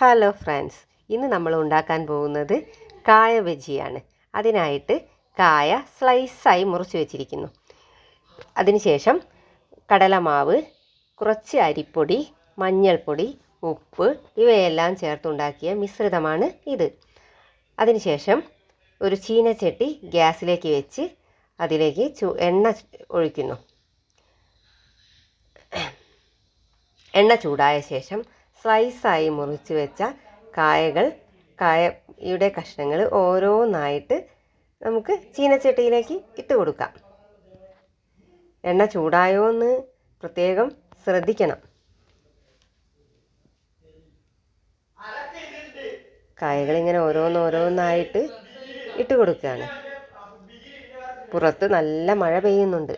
Hello friends ഇന്ന് നമ്മൾ ഉണ്ടാക്കാൻ പോകുന്നത് കായ ബജിയാണ്. അതിനായിട്ട് കായ സ്ലൈസായി മുറിച്ച് വെച്ചിരിക്കുന്നു. അതിനുശേഷം കടലമാവ് കുറച്ച് അരിപ്പൊടി മഞ്ഞൾപ്പൊടി ഉപ്പ് ഇവയെല്ലാം ചേർത്തുണ്ടാക്കിയ മിശ്രിതമാണ് ഇത്. അതിനുശേഷം ഒരു ചീനച്ചട്ടി ഗ്യാസിലേക്ക് വെച്ച് അതിലേക്ക് ചു എണ്ണ ഒഴിക്കുന്നു. എണ്ണ ചൂടായ ശേഷം സ്ലൈസായി മുറിച്ച് വെച്ച കായകൾ കായയുടെ കഷ്ണങ്ങൾ ഓരോന്നായിട്ട് നമുക്ക് ചീനച്ചട്ടിയിലേക്ക് ഇട്ട് കൊടുക്കാം. എണ്ണ ചൂടായോ എന്ന് പ്രത്യേകം ശ്രദ്ധിക്കണം. കായകൾ ഇങ്ങനെ ഓരോന്നോരോന്നായിട്ട് ഇട്ട് കൊടുക്കുകയാണ്. പുറത്ത് നല്ല മഴ പെയ്യുന്നുണ്ട്.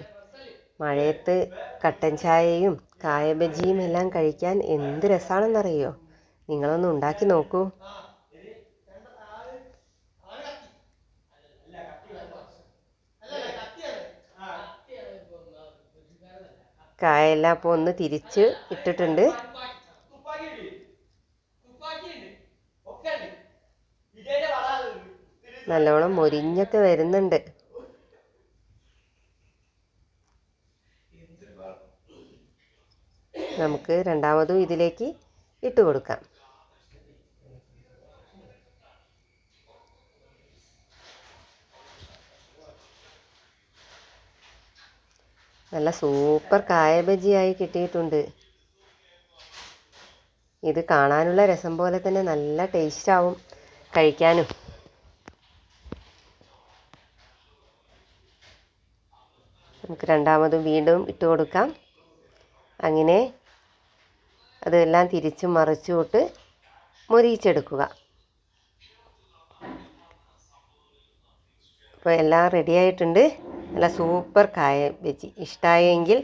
മഴയത്ത് കട്ടൻ ചായയും കായ ബജിയും എല്ലാം കഴിക്കാൻ എന്ത് രസമാണെന്നറിയോ നിങ്ങളൊന്ന് ഉണ്ടാക്കി നോക്കൂ. കായെല്ലാം അപ്പോൾ ഒന്ന് തിരിച്ച് ഇട്ടിട്ടുണ്ട്. നല്ലോണം മൊരിഞ്ഞൊക്കെ വരുന്നുണ്ട്. നമുക്ക് രണ്ടാമതും ഇതിലേക്ക് ഇട്ട് കൊടുക്കാം. നല്ല സൂപ്പർ കായ ബജിയായി കിട്ടിയിട്ടുണ്ട്. ഇത് കാണാനുള്ള രസം പോലെ തന്നെ നല്ല ടേസ്റ്റ് ആവും കഴിക്കാനും. നമുക്ക് രണ്ടാമതും വീണ്ടും ഇട്ട് കൊടുക്കാം. അങ്ങനെ അതെല്ലാം തിരിച്ച് മറിച്ചുവിട്ട് മുരിച്ചെടുക്കുക അപ്പോൾ എല്ലാം റെഡിയായിട്ടുണ്ട് നല്ല സൂപ്പർ കായ വെജി ഇഷ്ടമായെങ്കിൽ